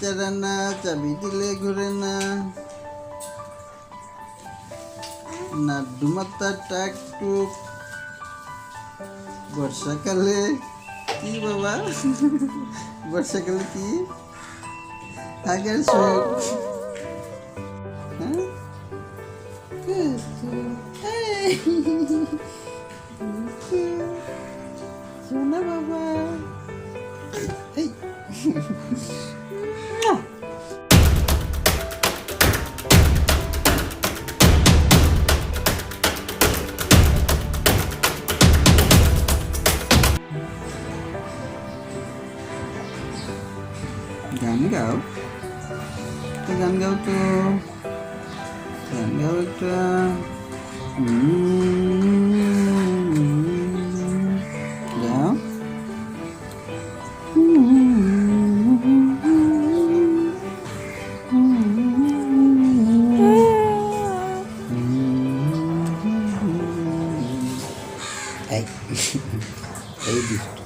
চারা না চাবি দিলে ঘুরে না নাড্ডু মাথা টাক টুক বর্ষাকালে কি বাবা বর্ষাকালে কি আগের হ্যাঁ সোনা বাবা এই go. So then go to, then go to, mm. Hey. Baby.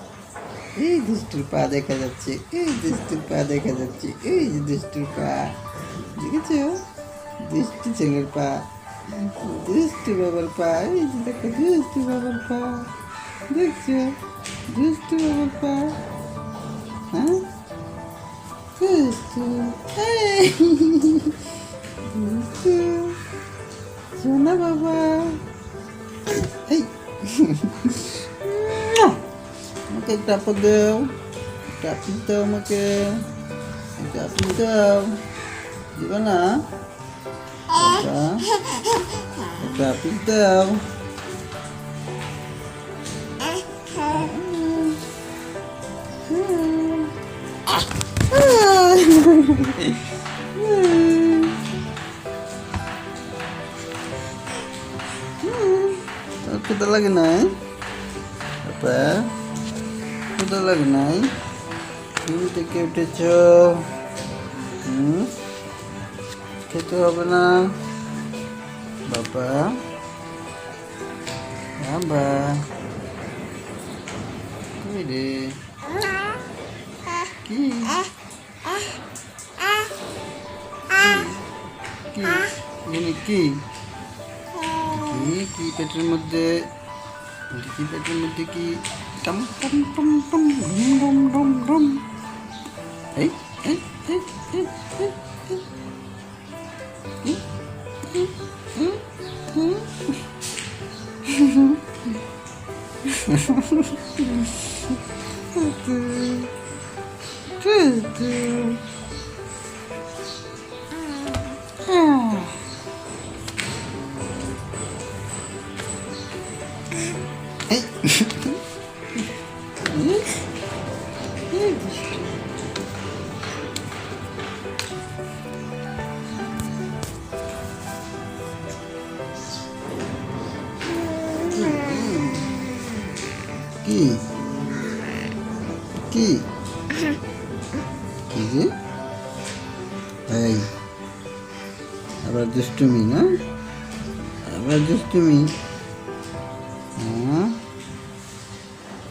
এই দুষ্টু দুষ্টুর পা দেখা যাচ্ছে, এই দুষ্টুর পা দেখা যাচ্ছে, এই যে দুষ্টুর পা। দেখেছ? দুষ্টু ছেলের পা, দুষ্টু বাবার পা, এই যে দেখো, দুষ্টু বাবার পা। দেখছ? দুষ্টু বাবার পা। হ্যাঁ? দুষ্টু দুষ্টু। সোনা বাবা। এই। que kita pagão, tá pintão aqui, tá pintão, Di mana? tá, tá. Kita lagi naik apa? ক্ষুদা লাগে নাই। ঘুম থেকে উঠেছ। খেতে হবে না। বাবা। বাবা। রে? মানে কি? কি? কি পেটের মধ্যে? কি পেটের মধ্যে কি? trong trong trong trong rum rum rum rum ấy ấy ấy ấy ấy Hey. কি? কি? কি যে এই আবার দুষ্টুমি না? আবার দুষ্টুমি হ্যাঁ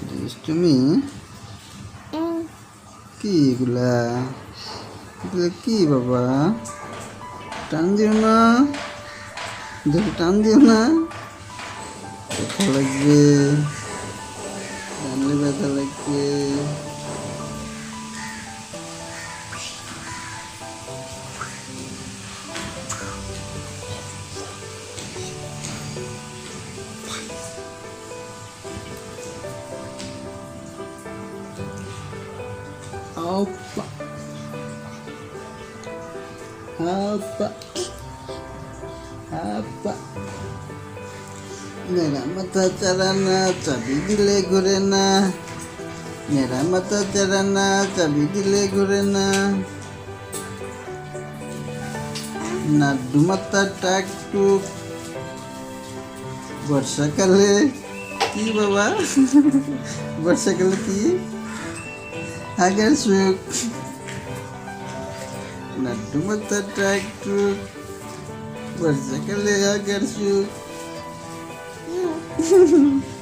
দুষ্টুমি কি এগুলা? এগুলা কি বাবা? টান দিও না। দেখো টান দিও না। ব্যথা লাগবে? फैमिली में lagi Apa? Apa? Apa? মেরামতা চারা না চাবি দিলে ঘুরে না মেরামতা চারা না চাবি দিলে ঘুরে না নাড্ডু মাথা টাক টুক বর্ষাকালে কি বাবা বর্ষাকালে কি আগের সুখ নাড্ডু মাথা টাক টুক বর্ষাকালে আগের সুখ 哼 哼